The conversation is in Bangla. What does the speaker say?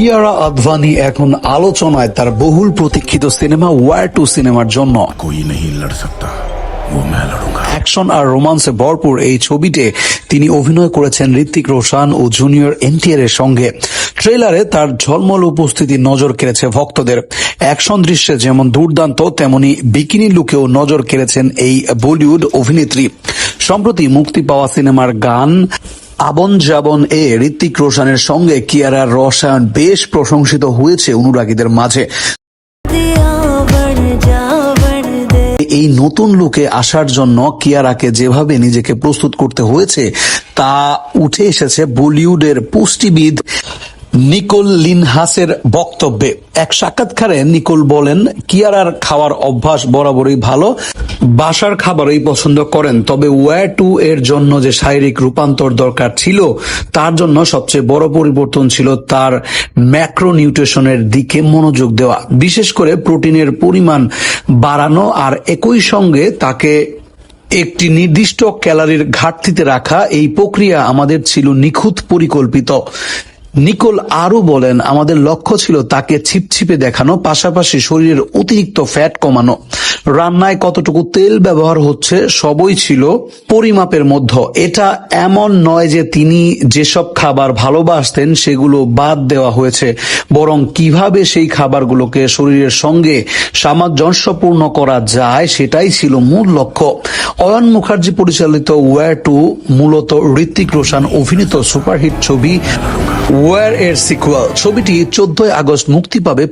কিয়ারা আদভানি এখন আলোচনায় তার বহুল প্রতীক্ষিত সিনেমা ওয়ার টু সিনেমার জন্য। অ্যাকশন আর রোমান্সে ভরপুর এই ছবিতে তিনি অভিনয় করেছেন ঋত্বিক রোশান ও জুনিয়র এনটিআর এর সঙ্গে। ট্রেলারে তার ঝলমল উপস্থিতি নজর কেড়েছে ভক্তদের। অ্যাকশন দৃশ্যে যেমন দুর্দান্ত তেমনি বিকিনি লুকেও নজর কেড়েছেন এই বলিউড অভিনেত্রী। সম্প্রতি মুক্তি পাওয়া সিনেমার গান আবন যাবন এ ঋত্বিক রোশনের সঙ্গে কিয়ারার রসায়ন বেশ প্রশংসিত হয়েছে অনুরাগীদের মাঝে। এই নতুন লুকে আসার জন্য কিয়ারাকে যেভাবে নিজেকে প্রস্তুত করতে হয়েছে, তা উঠে এসেছে বলিউডের পুষ্টিবিদ নিকোল লিনহাসের বক্তব্যে। এক সাক্ষাৎকারে নিকোল বলেন, কিয়ারার খাওয়ার অভ্যাস বরাবরই ভালো বাসার খাবারই পছন্দ করেন, তবে ওয়ার টু এর জন্য যে শারীরিক রূপান্তর দরকার ছিল, তার জন্য সবচেয়ে বড় পরিবর্তন ছিল তার ম্যাক্রোনিউট্রিশনের দিকে মনোযোগ দেওয়া। বিশেষ করে প্রোটিনের পরিমাণ বাড়ানো আর একই সঙ্গে তাকে একটি নির্দিষ্ট ক্যালারির ঘাটতিতে রাখা, এই প্রক্রিয়া আমাদের ছিল নিখুঁত পরিকল্পিত। নিকোল আরও বলেন, আমাদের লক্ষ্য ছিল তাকে ছিপছিপে দেখানো, পাশাপাশি শরীরের অতিরিক্ত ফ্যাট কমানো। রান্নায় কতটুকু তেল ব্যবহার হচ্ছে সবই ছিল পরিমাপের মধ্যে। এটা এমন নয় যে তিনি যেসব খাবার ভালোবাসতেন সেগুলো বাদ দেওয়া হয়েছে, বরং কীভাবে সেই খাবারগুলোকে শরীরের সঙ্গে সামঞ্জস্যপূর্ণ করা যায় সেটাই ছিল মূল লক্ষ্য। অয়ন মুখার্জি পরিচালিত ওয়ার টু মূলত ঋত্বিক রোশন অভিনীত সুপারহিট ছবি ওয়ার এর সিকুয়াল ছবিটি চোদ্দই আগস্ট মুক্তি পাবে